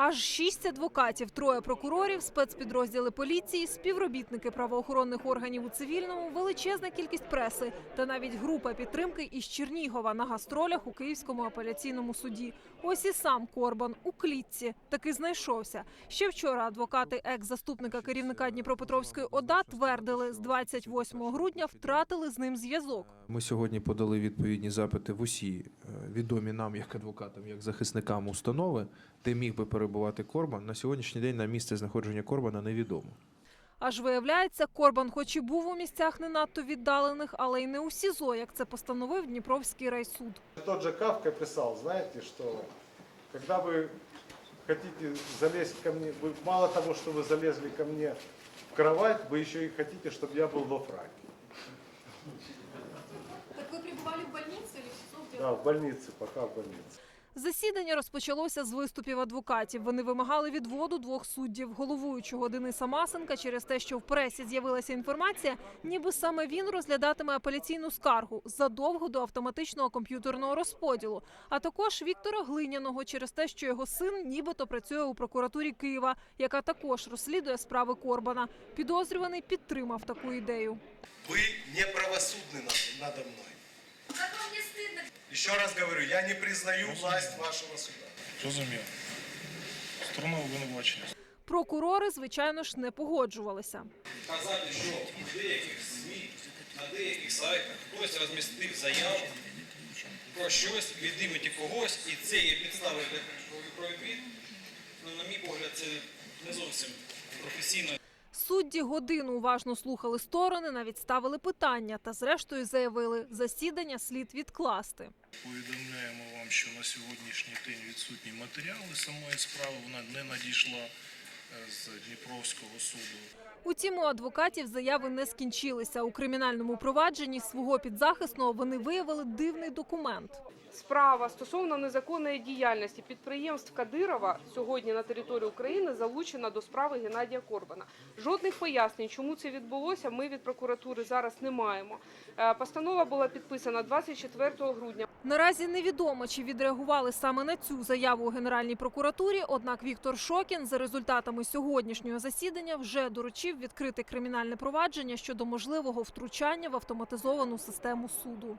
Аж шість адвокатів, троє прокурорів, спецпідрозділи поліції, співробітники правоохоронних органів у цивільному, величезна кількість преси та навіть група підтримки із Чернігова на гастролях у Київському апеляційному суді. Ось і сам Корбан у клітці таки знайшовся. Ще вчора адвокати екс-заступника керівника Дніпропетровської ОДА твердили, з 28 грудня втратили з ним зв'язок. Ми сьогодні подали відповідні запити в усі е, відомі нам як адвокатам, як захисникам установи, де міг би перебувати Корбан. На сьогоднішній день на місце знаходження Корбана невідомо. Аж виявляється, Корбан, хоч і був у місцях не надто віддалених, але й не у СІЗО, як це постановив Дніпровський райсуд. Тот же Кавка писал, знаете, что когда вы хотите залезть ко мне, вы мало того, что вы залезли ко мне в кровать, вы еще и хотите, чтобы я был во фраке. Так вы пребывали в больнице или в СИЗО? Где Да, в больнице, пока в больнице. Засідання розпочалося з виступів адвокатів. Вони вимагали відводу двох суддів, головуючого Дениса Масенка через те, що в пресі з'явилася інформація, ніби саме він розглядатиме апеляційну скаргу задовго до автоматичного комп'ютерного розподілу, а також Віктора Глиняного через те, що його син нібито працює у прокуратурі Києва, яка також розслідує справи Корбана. Підозрюваний підтримав таку ідею. Вы не правосудны над- надо мной. Как вам не стыдно? Еще раз говорю, я не признаю власть вашего суда. Зрозумів. Сторона обвинувачення. Прокурори, звичайно ж, не погоджувалися. Казати, що в деяких СМІ, на деяких сайтах хтось розмістив заяву про щось від імені когось, і це є підставою для про відвід, ну, на мій погляд, це не зовсім професійно Судді годину уважно слухали сторони, навіть ставили питання та, зрештою, заявили, засідання слід відкласти. Повідомляємо вам, що на сьогоднішній день відсутні матеріали самої справи. Вона не надійшла е, з Дніпровського суду. Утім, у адвокатів заяви не скінчилися. У кримінальному провадженні свого підзахисного вони виявили дивний документ. Справа стосовно незаконної діяльності підприємств Кадирова сьогодні на території України залучена до справи Геннадія Корбана. Жодних пояснень, чому це відбулося, ми від прокуратури зараз не маємо. Е, Постанова була підписана 24 грудня. Наразі невідомо, чи відреагували саме на цю заяву у Генеральній прокуратурі. Однак Віктор Шокін за результатами сьогоднішнього засідання вже доручив відкрити кримінальне провадження щодо можливого втручання в автоматизовану систему суду.